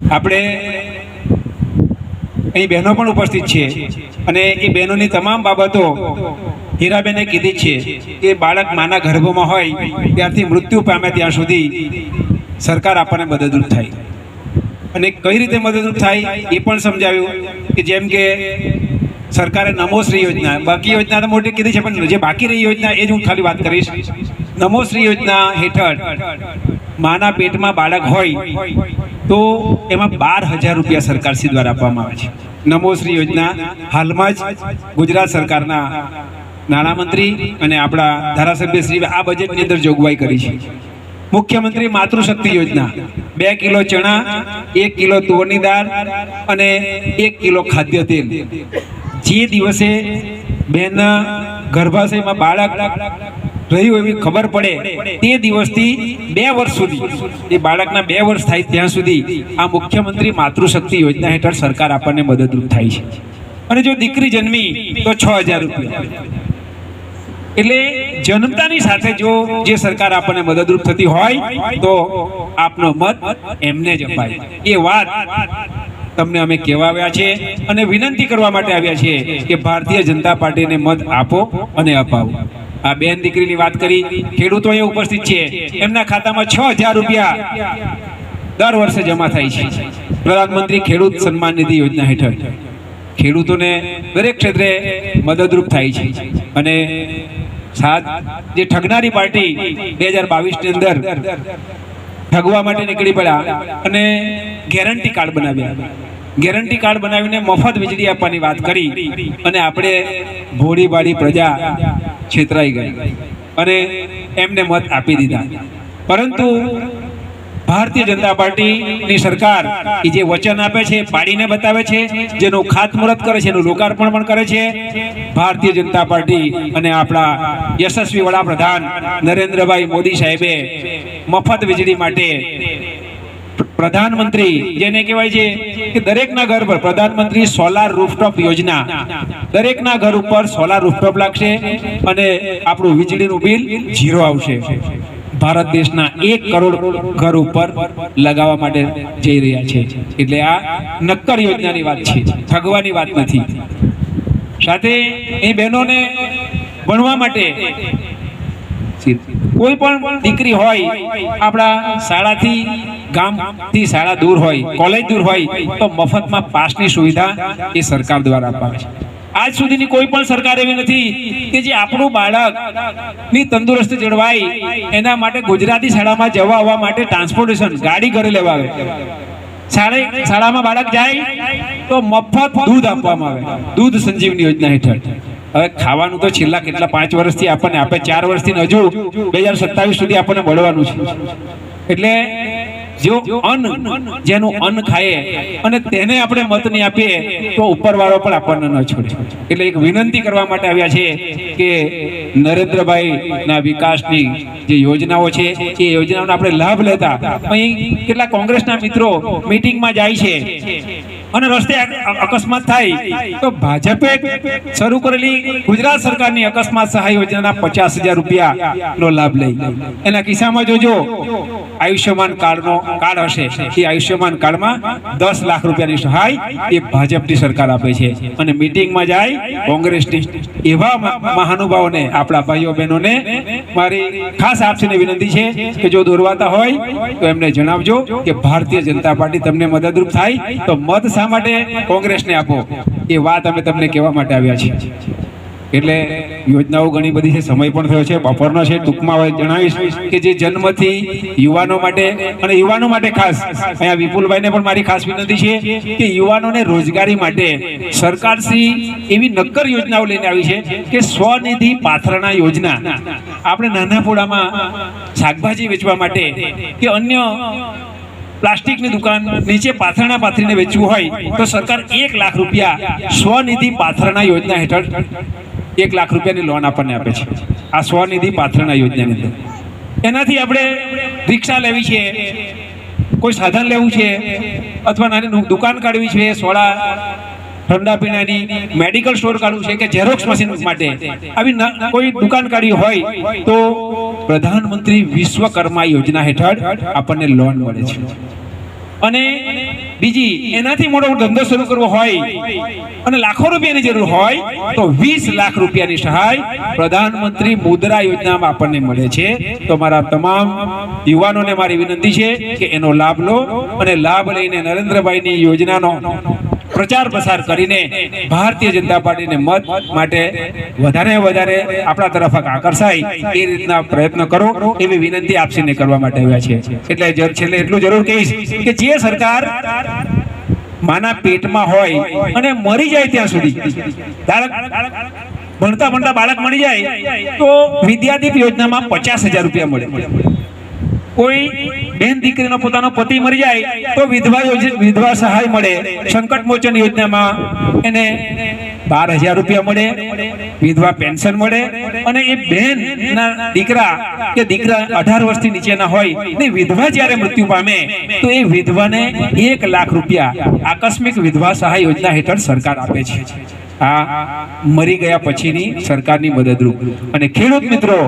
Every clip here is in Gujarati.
આપણે અહીં બહેનો પણ ઉપસ્થિત છે અને એ બહેનોની તમામ બાબતો હીરાબેને કીધી છે કે બાળક માના ગર્ભમાં હોય ત્યારથી મૃત્યુ પામે ત્યાં સુધી સરકાર આપણને મદદરૂપ થાય. અને કઈ રીતે મદદરૂપ થાય એ પણ સમજાવ્યું કે જેમ કે સરકારે નમોશ્રી યોજના, બાકી યોજના તો મોટી કીધી છે, પણ જે બાકી રહી યોજના એ જ હું ખાલી વાત કરીશ. નમોશ્રી યોજના હેઠળ માના પેટમાં બાળક હોય તો એમાં બાર હજાર રૂપિયા સરકારશ્રી દ્વારા આપવામાં આવે છે. નમોશ્રી યોજના હાલમાં જ ગુજરાત સરકારના નાણામંત્રી અને આપણા ધારાસભ્યશ્રી આ બજેટની અંદર જોગવાઈ કરી છે. મુખ્યમંત્રી માતૃશક્તિ યોજના, બે કિલો ચણા, એક કિલો તુવરની દાળ અને એક કિલો ખાદ્ય તેલ. જે દિવસે બેન ગર્ભાશયમાં બાળક રહ્યું એવી ખબર પડે તે દિવસથી બે વર્ષ સુધી. એ બાળકના બે વર્ષ થાય ત્યાં સુધી આ મુખ્યમંત્રી માતૃશક્તિ યોજના હેઠળ સરકાર આપણને મદદરૂપ થાય છે. અને જો દીકરી જન્મી તો છ હજાર રૂપિયા. એટલે જન્મતાની સાથે જો જે સરકાર આપણને મદદરૂપ થતી હોય તો આપનો મત એમને જ અપાય. એ વાત તમને અમે કહેવા આવ્યા છે અને વિનંતી કરવા માટે આવ્યા છે કે ભારતીય જનતા પાર્ટીને મત આપો અને અપાવો. આ બેન દીકરીની વાત કરી. ખેડૂતો અહીંયા ઉપસ્થિત છે. એમના ખાતામાં છ હજાર રૂપિયા દર વર્ષે જમા થાય છે. પ્રધાનમંત્રી ખેડૂત સન્માન નિધિ યોજના હેઠળ. ખેડૂતોને દરેક ક્ષેત્રે મદદરૂપ થાય છે. અને સાત, જે ઠગનારી પાર્ટી બે હજાર બાવીસની અંદર ઠગવા માટે નીકળી પડ્યા અને ગેરંટી કાર્ડ બનાવ્યા. ગેરંટી કાર્ડ બનાવીને મફત વીજળી આપવાની વાત કરી. અને આપણે ભોળીબાળી પ્રજા છેતરાઈ ગઈ. અને એમને મત આપી દીધા. પરંતુ ભારતીય જનતા પાર્ટીની સરકાર એ જે વચન આપે છે, પાડીને બતાવે છે, જેનું ખાતમુહૂર્ત કરે છે, એનું લોકાર્પણ પણ કરે છે, ભારતીય જનતા પાર્ટી અને આપણા યશસ્વી વડાપ્રધાન નરેન્દ્રભાઈ મોદી સાહેબે મફત વીજળી માટે પ્રધાનમંત્રી જેને કહેવાય છે કે દરેકના ઘર પર પ્રધાનમંત્રી સોલાર રૂફટોપ યોજના. દરેકના ઘર ઉપર સોલાર રૂફટોપ લાગશે અને આપણું વીજળીનું બિલ ઝીરો આવશે. ભારત દેશના એક કરોડ ઘર ઉપર લગાવવા માટે જઈ રહ્યા છે. એટલે આ નક્કર યોજનાની વાત છે. ઠગવાની વાત નથી. સાથે એ બહેનોને ભણવા માટે કોઈ પણ દીકરી હોય આપણા શાળાથી ગામથી શાળા દૂર હોય કોલેજ દૂર હોય, તો મફતમાં પાસની સુવિધા એ સરકાર દ્વારા આપવામાં છે. આજ સુધીની કોઈ પણ સરકાર એવી નથી કે જે આપણું બાળકની તંદુરસ્ત જળવાય એના માટે ગુજરાતી શાળામાં જવા આવવા માટે ટ્રાન્સપોર્ટેશન ગાડી ઘરે લેવા આવે. શાળા, શાળામાં બાળક જાય તો મફત દૂધ આપવામાં આવે. દૂધ સંજીવની યોજના હેઠળ. હવે ખાવાનું તો છેલ્લા કેટલા પાંચ વર્ષથી આપણને આપે, ચાર વર્ષથી હજુ બે હજાર સત્તાવીસ સુધી આપણને મળવાનું છે. એટલે જો અન્ન ખાય અને તેને આપણે મત નહીં આપીએ, તો ઉપરવાળો પણ આપણને ન છોડે. એટલે એક વિનંતી કરવા માટે આવ્યા છે કે નરેન્દ્રભાઈ ના વિકાસની જે યોજનાઓ છે, એ યોજનાઓનો આપણે લાભ લેતા અહીં કેટલા કોંગ્રેસના મિત્રો મિટિંગમાં જાય છે. અને રસ્તે અકસ્માત થાય. તો ભાજપે શરૂ કરેલી ગુજરાત સરકારની અકસ્માત સહાય યોજનાના પચાસ હજાર રૂપિયાનો લાભ લઈ. એના કિસ્સામાં જોજો, આયુષ્યમાન કાર્ડનો કાર્ડ હશે. એ આયુષ્યમાન કાર્ડમાં દસ લાખ રૂપિયાની સહાય એ ભાજપની સરકાર આપે છે. અને મિટિંગમાં જાય કોંગ્રેસની. એવા મહાનુભાવોને, આપણા ભાઈઓ બહેનોને મારી ખાસ આપસીને વિનંતી છે કે જો દોરવાતા હોય તો એમને જણાવજો કે ભારતીય જનતા પાર્ટી તમને મદદરૂપ થાય. તો મત શા માટે કોંગ્રેસને આપો? એ વાત અમે તમને કહેવા માટે આવ્યા છીએ. એટલે યોજનાઓ ઘણી બધી છે, સમય પણ થયો છે, બપોરનો છે, ટૂંકમાં જણાવીશ કે જે જન્મથી યુવાનો માટે અને યુવાનો માટે ખાસ, અહીંયા વિપુલભાઈને પણ મારી ખાસ વિનંતી છે કે યુવાનોને રોજગારી માટે સરકારશ્રી એવી નક્કર યોજનાઓ લઈને આવી છે કે સ્વનિધિ પાથરણા યોજના. આપણે નાના પોળામાં શાકભાજી વેચવા માટે કે અન્ય પ્લાસ્ટિકની દુકાન નીચે પાથરણા પાથરીને વેચવું હોય તો સરકાર એક લાખ રૂપિયા સ્વનિધિ પાથરણા યોજના હેઠળ એક લાખ રૂપિયાની લોન આપણને આપે છે. આ સ્વનિધિ પાથરણા યોજનાની અંદર. એનાથી આપણે રિક્ષા લેવી છે, કોઈ સાધન લેવું છે, અથવા નાની દુકાન કાઢવી છે, સોડા ઠંડા પીણાની મેડિકલ સ્ટોર કાઢવું છે કે ઝેરોક્સ મશીન માટે? આવી કોઈ દુકાન કાઢી હોય તો પ્રધાનમંત્રી વિશ્વકર્મા યોજના હેઠળ આપણને લોન મળે છે. અને બીજી, એનાથી મોટો ધંધો શરૂ કરવો હોય અને લાખો રૂપિયાની જરૂર હોય તો વીસ લાખ રૂપિયાની સહાય પ્રધાનમંત્રી મુદ્રા યોજનામાં આપણને મળે છે. તો મારા તમામ યુવાનોને મારી વિનંતી છે કે એનો લાભ લો અને લાભ લઈને નરેન્દ્રભાઈની યોજનાનો પ્રચાર પ્રસાર કરીને ભારતીય જનતા પાર્ટીને મત માટે વધારે વધારે આપણા તરફ આકર્ષાય એ રીતના પ્રયત્ન કરો એવી વિનંતી આપસીને કરવા માટે આવ્યા છે. એટલે છેલ્લે એટલું જરૂર કહીશ કે જે સરકાર માના પેટમાં હોય અને મરી જાય ત્યાં સુધી ભણતા ભણતા બાળક મળી જાય તો વિદ્યાદીપ યોજનામાં પચાસ હજાર રૂપિયા મળે. કોઈ બેન દીકરીનો પોતાનો પતિ મરી જાય તો વિધવા વિધવા સહાય મળે. સંકટ મોચન યોજનામાં એને બાર હજાર રૂપિયા મળે, વિધવા પેન્શન મળે અને એ બેન ના દીકરા કે દીકરા અઢાર વર્ષથી નીચેના હોય ને વિધવા જ્યારે મૃત્યુ પામે તો એ વિધવાને એક લાખ રૂપિયા આકસ્મિક વિધવા સહાય યોજના હેઠળ સરકાર આપે છે. આ મરી ગયા પછીની સરકારની મદદરૂપ. અને ખેડૂત મિત્રો,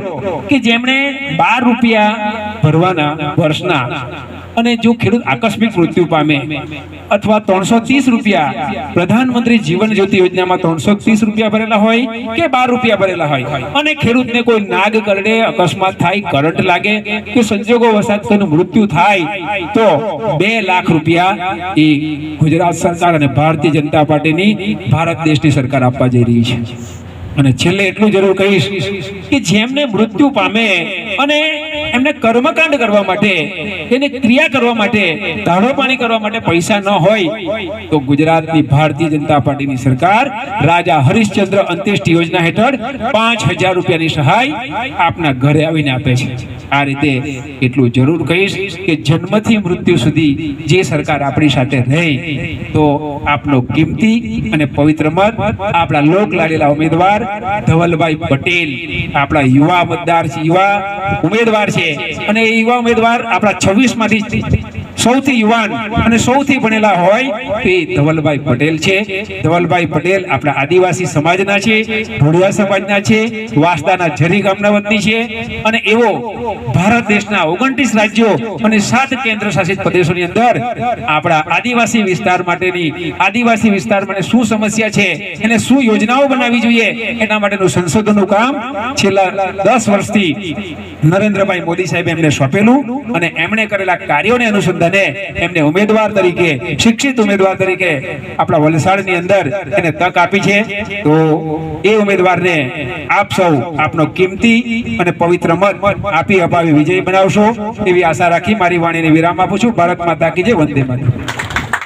કે જેમણે બાર રૂપિયા ભરવાના વર્ષના અને જો ખેડૂત આકસ્મિક મૃત્યુ પામે અથવા ત્રણસો ત્રીસ રૂપિયા પ્રધાનમંત્રી જીવન જ્યોતિ યોજનામાં ત્રણસો ત્રીસ રૂપિયા ભરેલા હોય કે બાર રૂપિયા ભરેલા હોય અને ખેડૂતને કોઈ નાગ કરડે, અકસ્માત થાય, કરંટ લાગે કે સંજોગો વસાત તેનું મૃત્યુ થાય, તો બે લાખ રૂપિયા એ ગુજરાત સરકાર અને ભારતીય જનતા પાર્ટીની, ભારત દેશની સરકાર આપવા જઈ રહી છે. અને છેલ્લે એટલું જરૂર કહીશ કે જેમને મૃત્યુ પામે અને એમને કર્મકાંડ કરવા માટે, એને ક્રિયા કરવા માટે દાડો પાણી કરવા માટે પૈસા ન હોય, તો ગુજરાતની ભારતીય જનતા પાર્ટીની સરકાર રાજા હરિશ્ચંદ્ર અંત્યેષ્ટિ યોજના હેઠળ પાંચ હજાર રૂપિયાની સહાય આપના ઘરે આવીને આપે છે. આ રીતે એટલું જરૂર કહીશ કે જન્મથી મૃત્યુ સુધી જે સરકાર આપણી સાથે રહે તો આપનો કિંમતી અને પવિત્ર મત આપણા લોક લાડેલા ઉમેદવાર ધવલભાઈ પટેલ, આપણા યુવા મતદાર યુવા ઉમેદવાર છે. અને એ યુવા ઉમેદવાર આપણા છવ્વીસમાંથી સૌથી યુવાન અને સૌથી ભણેલા હોય તે ધવલભાઈ પટેલ છે. ધવલભાઈ પટેલ આપણા આદિવાસી સમાજના છે ઢોળિયા સમાજના છે, વાસદાના ઝરી ગામના વતની છે અને એવો ભારત દેશના ઓગણત્રીસ રાજ્યો અને સાત કેન્દ્ર શાસિત પ્રદેશોની અંદર આપણા આદિવાસી વિસ્તાર માટેની આદિવાસી વિસ્તાર માટે શું સમસ્યા છે, એને શું યોજનાઓ બનાવવી જોઈએ, એના માટેનું સંશોધનનું કામ છેલ્લા દસ વર્ષથી નરેન્દ્રભાઈ મોદી સાહેબે એમને સોંપેલું અને એમણે કરેલા કાર્યોને અનુસંધાને એમને ઉમેદવાર તરીકે, શિક્ષિત ઉમેદવાર તરીકે આપણા વલસાડની અંદર એને તક આપી છે. તો એ ઉમેદવારને આપ સૌ આપનો કિંમતી અને પવિત્ર મત આપી અપાવી વિજય બનાવશો એવી આશા રાખી મારી વાણીને વિરામ આપું છું. ભારત માતા કી વંદે માતરમ.